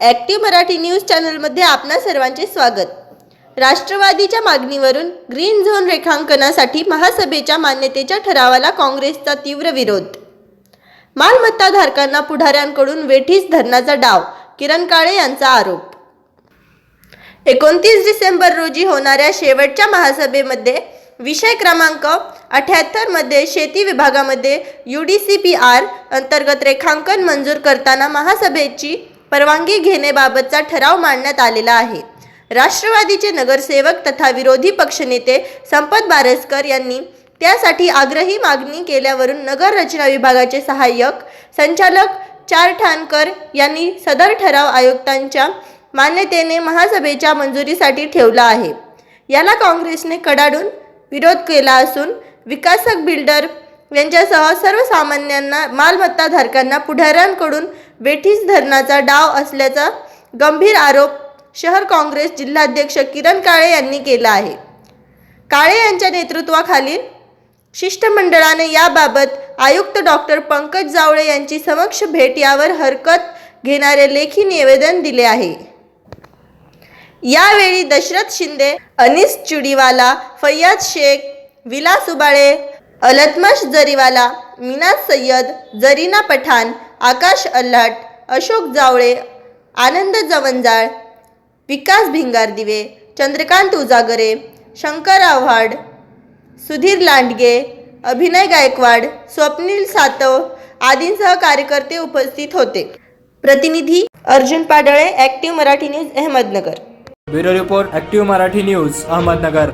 Active Marathi news चॅनलमध्ये आपणा सर्वांचे स्वागत. राष्ट्रवादीच्या मागणीवरून ग्रीन झोन रेखांकनासाठी महासभेच्या मान्यतेच्या ठरावाला काँग्रेसचा तीव्र विरोध. मालमत्ताधारकांना पुढाऱ्यांकडून वेठीस धरणाचा डाव किरण काळे यांचा आरोप. एकोणतीस डिसेंबर रोजी होणाऱ्या शेवटच्या महासभेमध्ये विषय क्रमांक अठ्याहत्तरमध्ये शेती विभागामध्ये U D C P R अंतर्गत रेखांकन मंजूर करताना महासभेची परवानगी घेण्याबाबतचा ठराव मांडण्यात आलेला आहे. राष्ट्रवादीचे नगरसेवक तथा विरोधी पक्षनेते संपत बारसकर यांनी त्यासाठी आग्रही मागणी केल्यावरून नगर रचना विभागाचे सहाय्यक संचालक चार ठाणकर यांनी सदर ठराव आयुक्तांच्या मान्यतेने महासभेच्या मंजुरीसाठी ठेवला आहे. याला काँग्रेसने कडाडून विरोध केला असून विकासक बिल्डर यांच्यासह सर्वसामान्यांना मालमत्ताधारकांना पुढाऱ्यांकडून वेठीस धरणाचा डाव असल्याचा गंभीर आरोप शहर काँग्रेस जिल्हाध्यक्ष किरण काळे यांनी केला आहे. काळे यांच्या नेतृत्वाखालील शिष्टमंडळाने याबाबत आयुक्त डॉक्टर पंकज जावळे यांची समक्ष भेट यावर हरकत घेणारे लेखी निवेदन दिले आहे. यावेळी दशरथ शिंदे अनिस चुडीवाला फैयाज शेख विलास उबाळे अलतमश जरीवाला मीना सय्यद जरीना पठाण आकाश अल्हाट अशोक जावळे आनंद जवंजाळ विकास भिंगारदिवे चंद्रकांत उजागरे शंकर आव्हाड सुधीर लांडगे अभिनय गायकवाड स्वप्नील सातव आदींसह कार्यकर्ते उपस्थित होते. प्रतिनिधी Arjun Padale active Marathi news Ahmednagar. Bureau report active Marathi news Ahmednagar.